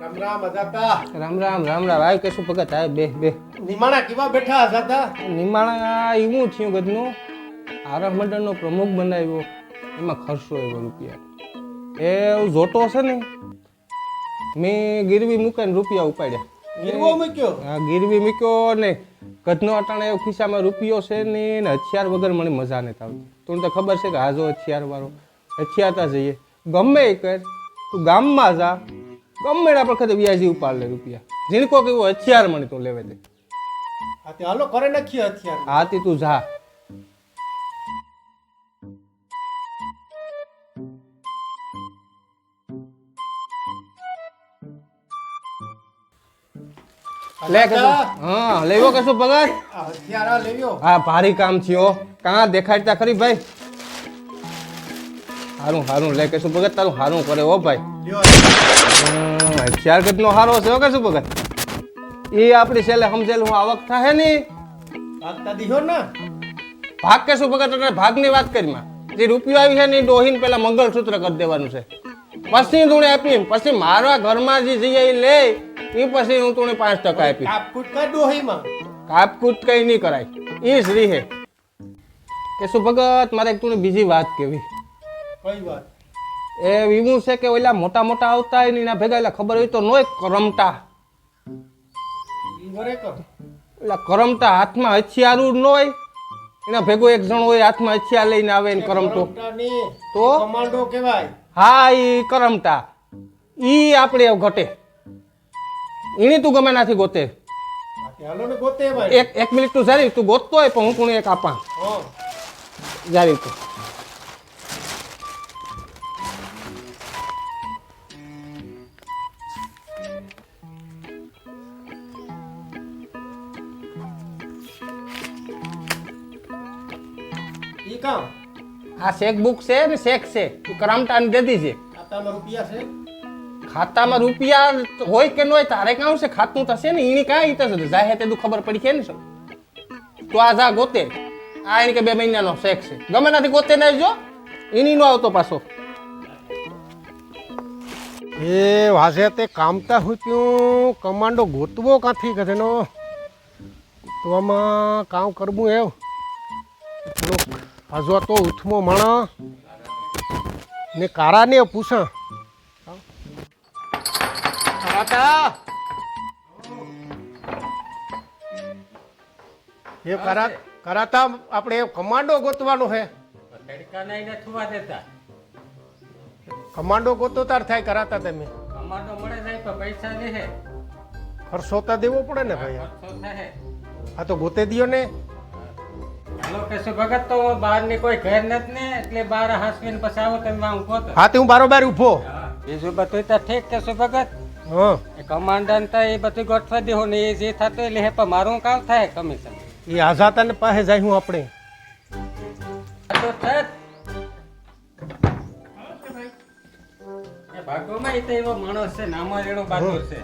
રામ રામ રામ રામ રામ રામ આય કશું બે બે નિમાણા બેઠા અજાતા નિમાણા એવું થયું ગદનું મંડળનો પ્રમુખ બનાવ્યો એમાં ખર્ચો એવો રૂપિયા એ જોટો છે ને મેં ગીરવી મૂકીને રૂપિયા ઉપાડ્યા. ગીરવો મૂક્યો? હા ગીરવી મૂક્યો ને કદનો અટાણે ખિસ્સામાં રૂપિયો છે ને એને હથિયાર વગર મને મજા નથી આવતી. તું તો ખબર છે કે હાજો હથિયાર વાળો. હથિયારતા જઈએ. ગમે એ કર તું ગામમાં જા. ગમે એના પર ખતે વ્યાજી ઉપાડ લે રૂપિયા. જીણકો કેવું હથિયાર મને તું લેવે દે. હા તે હાલો કરે નાખીએ અત્યારે હાથી તું જા. લે કશું હા લેવો કશું ભગત આ હથિયાર લેવ્યો હા ભારી કામ થયો કાં દેખાડતા ખરી ભાઈ? હારું હારું લે કશું ભગત તારું હારું કરે ઓ ભાઈ. હથિયાર કેટલો હારો છે કશું ભગત એ આપણી છેલ્લે સમજેલું આવક થાય ને? આગતા દીધો ને. ભાગ કે શું ભગત એટલે ભાગની વાત કરી માં. જે રૂપિયો આવી છે ને ડોહીને પેલા મંગળસૂત્ર કરી દેવાનું છે. પછી ધૂણે આપી પછી મારા ઘરમાં જે જઈએ એ લે એ પછી હું તને પાંચ ટકા આપી કાપકૂટ કર ડોહીમાં. કાપકૂટ કઈ નહીં કરાય. એ જ રીહે. કે શું ભગત મારે એક તું બીજી વાત કેવી? કઈ વાત? એ એવું છે કે ઓલા મોટા મોટા આવતા હોય ને એના ભેગા એટલે ખબર હોય તો નોય કરમટા. ઈ ઓલા કરમતા હાથમાં હથિયારું ન હોય એના ભેગો એક જણ હોય હાથમાં હથિયાર લઈને આવે ને કરમટો. તો? કમાન્ડો કહેવાય. હા એ કરમતા ઈ આપણે ઘટે. એની તું ગમે નાથી ગોતે. એક એક મિનિટ તું જારી તું ગોતતો હોય પણ હું કોને એક આપા. જારી તું. આ ચેક બુક છે ને ચેક છે. તું કરામટા ને દે દીજે. ખાતામાં રૂપિયા છે? ખાતામાં રૂપિયા હોય કે ન હોય, તારે કાં છે ખાતું થશે ને એની કાંઈ થશે જાહે તે ખબર પડી છે ને શું તો આ જા ગોતે. આ એને કે બે મહિનાનો શેક છે. ગમે નથી ગોતે નહીં જો એની નો આવતો પાછો. એ વાજે તે કામતા હું કમાન્ડો ગોતવો કાંથી કદેનો તો આમાં કામ કરવું એવ? થોડોક હજવા તો ઉથમો માણા ને કારા ને એ કરા કરાતા આપણે કમાન્ડો ગોતવાનો છે તડકા નહીં ને દેતા. કમાન્ડો ગોતો તાર થાય કરાતા તમે. કમાન્ડો મળે જાય તો પૈસા દે હે. ખર્ચો તો દેવો પડે ને ભાઈ. આ તો ગોતે દિયો ને. હાલો કશું ભગત તો બહારની કોઈ ઘેર નથી ને એટલે બહાર હાસવીને પછી આવો તમે ઊભો હા તે હું બારોબાર ઊભો. બીજું બધું તો ઠીક કશું ભગત? હા એ કમાન્ડન્ટ તો એ બધું ગોઠવા દેવો ને એ જે થતું એટલે હે પણ મારું કામ થાય કમિશન એ આઝાતાને પાસે જાય હું આપણે તો સર એ ભાગોમાં ઈ તો એવો માણસ છે નામાં એનો બાતો છે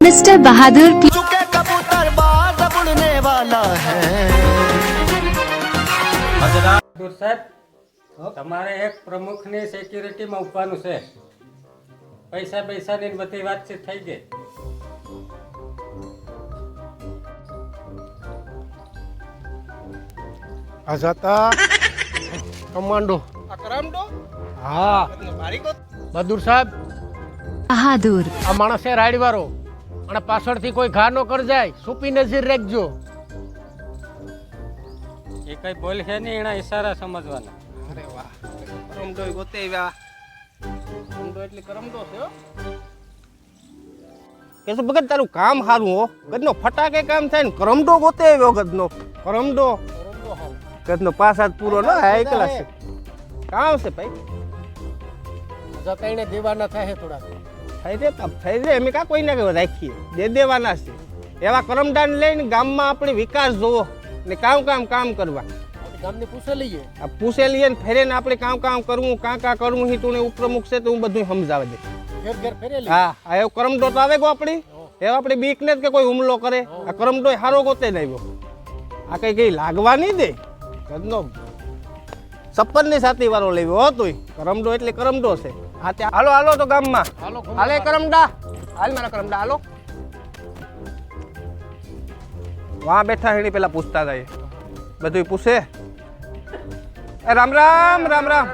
मिस्टर बहादुर की चुके कबूतर बाज उड़ने वाला है તો સાહેબ તમારે એક પ્રમુખની સિક્યુરિટીમાં ઉભવાનું છે પૈસા પૈસા ની બધી વાતચીત થઈ ગઈ. આઝાતા કમાન્ડો અકરામડો હા. બહાદુર સાહેબ. બહાદુર. આ માણસે રાઈડ વાળો અને પાછળથી કોઈ ઘા ન કર જાય. સુપી નજીર રાખજો. એ કઈ બોલ છે ને એના ઈશારા સમજવાના. અરે વાહ. પરમડો ગોતે આવ્યા. કરમટો એટલે કરમડો છે હો. કે શું ભગત તારું કામ સારું હો. ગદનો ફટાકે કામ થાય ને કરમડો ગોતે આવ્યો ગદનો. કરમટો ગદનો પાસાદ પૂરો ન હાઈ એકલા છે. કામ છે ભાઈ. એને દેવાના થાય થોડા. થઈ રે થઈ રે અમે કા કોઈને રાખીએ? દે દેવાના છે. એવા કરમદાન લઈને ગામમાં આપણે વિકાસ જોવો ને કામ કામ કામ કરવા. ગામને પૂછે લઈએ. આ પૂછેલી ને ફેરે ને આપણે કામ કામ કરવું કાં કાં કરવું હી તું ઉપપ્રમુખ છે તો હું બધું સમજાવે દે ઘેર ઘેર ફેરેલી હા આ એવો કરમટો તો આવે ગો આપણી. એ આપણી બીક ને કે કોઈ હુમલો કરે. આ કરમટો હારો ગોતે નહીં આવ્યો. આ કઈ કઈ લાગવા નહીં દે. ઘરનો સપ્પનની સાતી વાળો લેવો હો તું કરમડો એટલે કરમડો છે. હા ત્યાં હાલો હાલો તો ગામમાં. હાલો કરમડા. હાલ મારા કરમડા હાલો. વાં બેઠા હેણી પેલા પૂછતા જાય. બધું પૂછે. રામ રામ રામ રામ.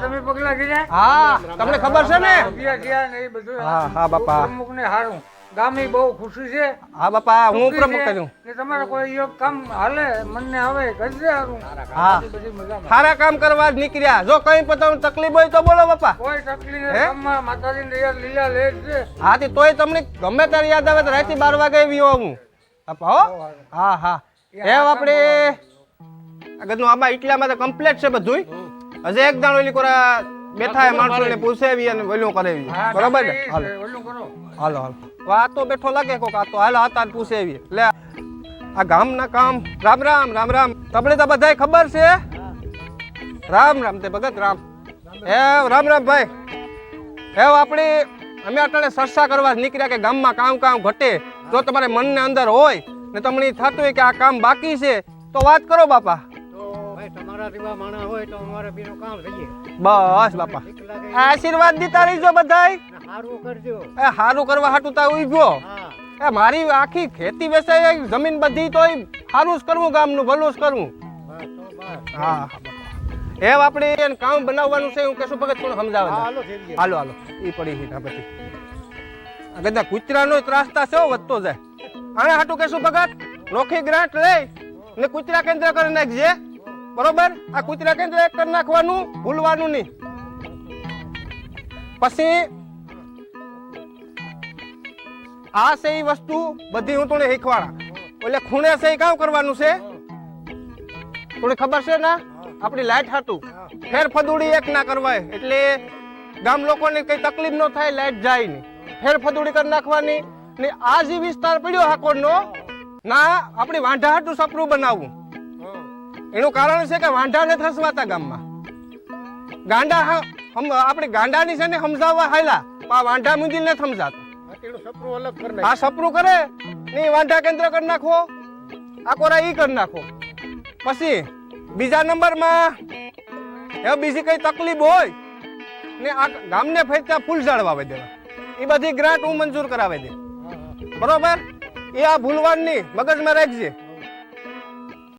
તમે પગલા ગયા હા તમને ખબર છે ને? ગયા ને બધું હા હા બાપા. અમુક ને હારું. ગામની બહુ ખુશી છે. હા બાપા હું પ્રમુખ છે કર્યું કે તમારે કોઈ યોગ કામ હાલે મનને આવે કરજે હારું. હા. સારા કામ કરવા જ નીકળ્યા. જો કઈ પણ તકલીફ હોય તો બોલો બાપા. કોઈ તકલીફ ગામમાં માતાજીની દયા લીલા લેટ છે. હા તે તોય તમને ગમે ત્યારે યાદ આવે તો રાતે 12 વાગે એવી હું. બાપા હો? હા હા. એ આપણે. આગળનું આમાં એટલામાં તો કમ્પ્લીટ છે બધું હજે એક દાડો ઓલી કોરા બેઠા એ માણસોને પૂછેવી અને ઓલું કરેવી બરાબર હાલ ને હાલો. ઓલું કરો. હાલો હાલો. વાત આ તો બેઠો લાગે કોક આ તો હાલ હતા ને પૂછેવી લે. આ ગામના કામ. રામ રામ રામ રામ. તમને તો બધાય ખબર છે? રામ રામ તે ભગત રામ. હે રામ રામ ભાઈ. હે આપણે અમે અટાણે સરસા કરવા નીકળ્યા કે ગામમાં કામ કામ ઘટે. જો તમારે મનને અંદર હોય ને તમને થતું હોય કે આ કામ બાકી છે તો વાત કરો બાપા. તો જેવા માણસ હોય તો અમારે બીજું કામ થઈએ બસ બાપા. આશીર્વાદ દીતા રહીજો બધાય. સારું કરજો. એ સારું કરવા હાટું તા ઊભો એ મારી આખી ખેતી વેચાય જમીન બધી તો સારું જ કરવું ગામનું ભલું જ કરવું. હા એ આપણે એને કામ બનાવવાનું છે હું કશું ભગત પણ સમજાવે હાલો હાલો એ પડી છે ના પછી કદાચ કૂતરાનો ત્રાસતા છે વધતો જાય. આને હાટું કેશું ભગત નોખી ગ્રાન્ટ લઈ ને કૂતરા કેન્દ્ર કરી નાખજે. બરોબર? આ કૂતરા કેન્દ્ર એક કરી નાખવાનું? ભૂલવાનું નહીં. પછી આ છે એ વસ્તુ બધી હું તને શીખવાડા. એટલે ખૂણે છે એ કામ કરવાનું છે? તને ખબર છે ને? આપણી લાઈટ હતું ફેર ફદુડી એક ના કરવાય. એટલે ગામ લોકોને કઈ તકલીફ ન થાય, લાઈટ જાય નહીં. ફેર ફદુડી કરી નાખવાની. ને આ જે વિસ્તાર પડ્યો હાકોડનો ના, આપણી વાંઢા હાટું સપરું બનાવવું. એનું કારણ છે કે વાંઢાને થસવાતા ગામમાં. ગાંડા આપણે ગાંડાની છે ને સમજાવવા હાલા આ વાંઢા મુંદીલ ને સમજાતા. આ સપરું કરે ને વાંઢા કેન્દ્ર કરી નાખો આ કોરા ઈ કરી નાખો પછી બીજા નંબરમાં એ બીજી કઈ તકલીફ હોય ને આ ગામને ફરતા ફૂલ ઝાડ વાવી દેવા. એ બધી ગ્રાન્ટ હું મંજૂર કરાવી દે. બરોબર? એ આ ભૂલવાની મગજમાં રાખજે.